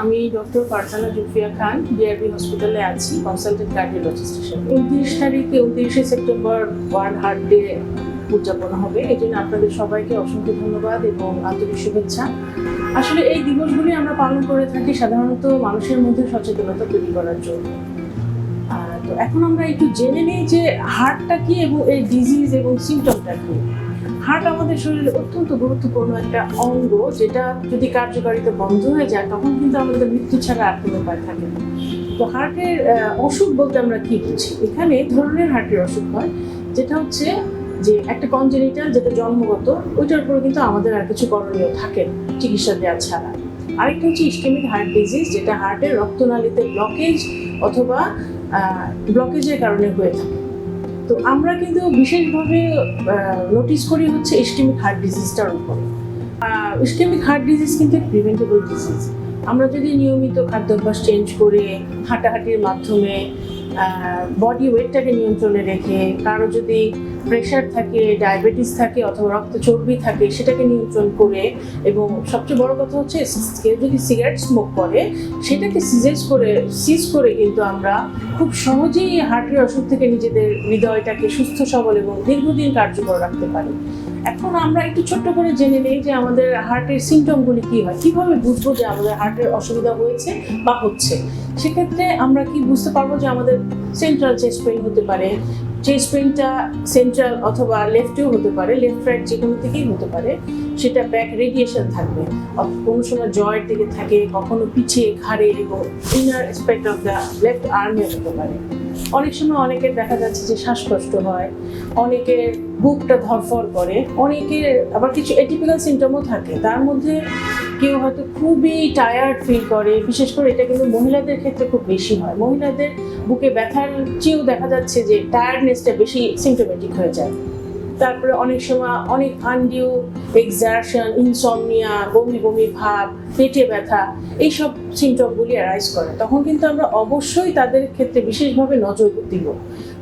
আমি doctor Farzana Zufia Khan DRB হসপিটালে আছি কনসালটেন্ট কার্ডিওলজিস্ট হিসেবে। উনত্রিশ তারিখে, উনত্রিশে সেপ্টেম্বর ওয়ার্ল্ড হার্ট ডে উদযাপন হবে। এই জন্য আপনাদের সবাইকে অসংখ্য ধন্যবাদ এবং আন্তরিক শুভেচ্ছা। আসলে এই দিবসগুলি আমরা পালন করে থাকি সাধারণত মানুষের মধ্যে সচেতনতা তৈরি করার জন্য। তো এখন আমরা একটু জেনে নিই যে হার্টটা কি এবং এই ডিজিজ এবং সিমটমটা কি। হার্ট আমাদের শরীরে অত্যন্ত গুরুত্বপূর্ণ একটা অঙ্গ, যেটা যদি কার্যকারিতা বন্ধ হয়ে যায়, তখন কিন্তু আমাদের মৃত্যু ছাড়া আর কোনো উপায় থাকে না। তো হার্টের অসুখ বলতে আমরা কি বুঝি? এখানে ধরনের হার্টের অসুখ হয়, যেটা হচ্ছে যে একটা কনজেনিটাল যেটা জন্মগত, ওইটার উপরে কিন্তু আমাদের আর কিছু করণীয় থাকে চিকিৎসা দেওয়া ছাড়া। আরেকটা হচ্ছে ইস্কেমিক হার্ট ডিজিজ যেটা হার্টের রক্তনালীতে ব্লকেজ অথবা ব্লকেজের কারণে হয়ে থাকে। তো আমরা কিন্তু বিশেষভাবে নোটিস করি হচ্ছে ইস্টেমিক হার্ট ডিজিজটার উপরে। ইস্টেমিক হার্ট ডিজিজ কিন্তু প্রিভেন্টেবল ডিজিজ আমরা যদি নিয়মিত খাদ্যাভ্যাস চেঞ্জ করে হাঁটাহাঁটির মাধ্যমে বডি ওয়েটটাকে নিয়ন্ত্রণে রেখে, কারও যদি প্রেশার থাকে ডায়াবেটিস থাকে অথবা রক্ত চর্বি থাকে, সেটাকে নিয়ন্ত্রণ করে এবং সবচেয়ে বড় কথা হচ্ছে কেউ যদি সিগারেট স্মোক করে, সেটাকে সিজেস করে সিজ করে কিন্তু আমরা খুব সহজেই হার্টের অসুখ থেকে নিজেদের হৃদয়টাকে সুস্থ, সবল এবং দীর্ঘদিন কার্যকর রাখতে পারি। এখন আমরা একটু ছোট্ট করে জেনে নেই যে আমাদের হার্টের সিমটমগুলি কী হয়? কীভাবে বুঝব যে আমাদের হার্টের অসুবিধা হয়েছে বা হচ্ছে? সেক্ষেত্রে আমরা কি বুঝতে পারব যে আমাদের সেন্ট্রাল চেস্ট পেইন হতে পারে চেস্ট পেইনটা সেন্ট্রাল অথবা লেফটেও হতে পারে লেফট রাইট যে কোনো থেকেই হতে পারে, সেটা ব্যাক রেডিয়েশন থাকবে। কোনো সময় জয়ের দিকে থাকে, কখনো পিছিয়ে ঘাড়ে এবং inner aspect of the left আর্মে হতে পারে। অনেক সময় অনেকের দেখা যাচ্ছে যে শ্বাসকষ্ট হয়, অনেকের বুকটা ধরফর করে, অনেকের আবার কিছু এটিপিক্যাল সিমটমও থাকে। তার মধ্যে কেউ হয়তো খুবই টায়ার্ড ফিল করে, বিশেষ করে এটা কিন্তু মহিলাদের ক্ষেত্রে খুব বেশি হয়। মহিলাদের বুকে ব্যথার চেয়েও দেখা যাচ্ছে যে টায়ার্ডনেসটা বেশি সিমটোমেটিক হয়ে যায়। তারপরে অনেক সময় অনেক আনডিউ এক্সারশন ইনসমনিয়া বমি বমি ভাব, পেটে ব্যথা, এইসব সিমটমগুলি অ্যারাইজ করে। তখন কিন্তু আমরা অবশ্যই তাদের ক্ষেত্রে বিশেষভাবে নজর দিব।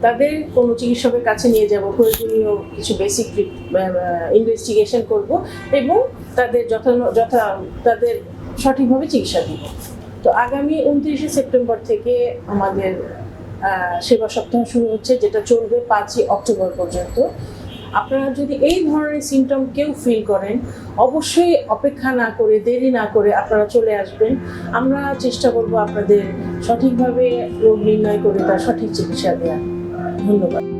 তাদের কোনো চিকিৎসকের কাছে নিয়ে যাব, প্রয়োজনীয় কিছু বেসিক ইনভেস্টিগেশন করব এবং তাদের যথা যথা, তাদের সঠিকভাবে চিকিৎসা দিব। তো আগামী উনত্রিশে সেপ্টেম্বর থেকে আমাদের সেবা সপ্তাহ শুরু হচ্ছে, যেটা চলবে পাঁচই অক্টোবর পর্যন্ত। আপনারা যদি এই ধরনের সিমটম কেউ ফিল করেন, অবশ্যই অপেক্ষা না করে, দেরি না করে আপনারা চলে আসবেন। আমরা চেষ্টা করব আপনাদের সঠিকভাবে রোগ নির্ণয় করে তার সঠিক চিকিৎসা দেওয়া ধন্যবাদ।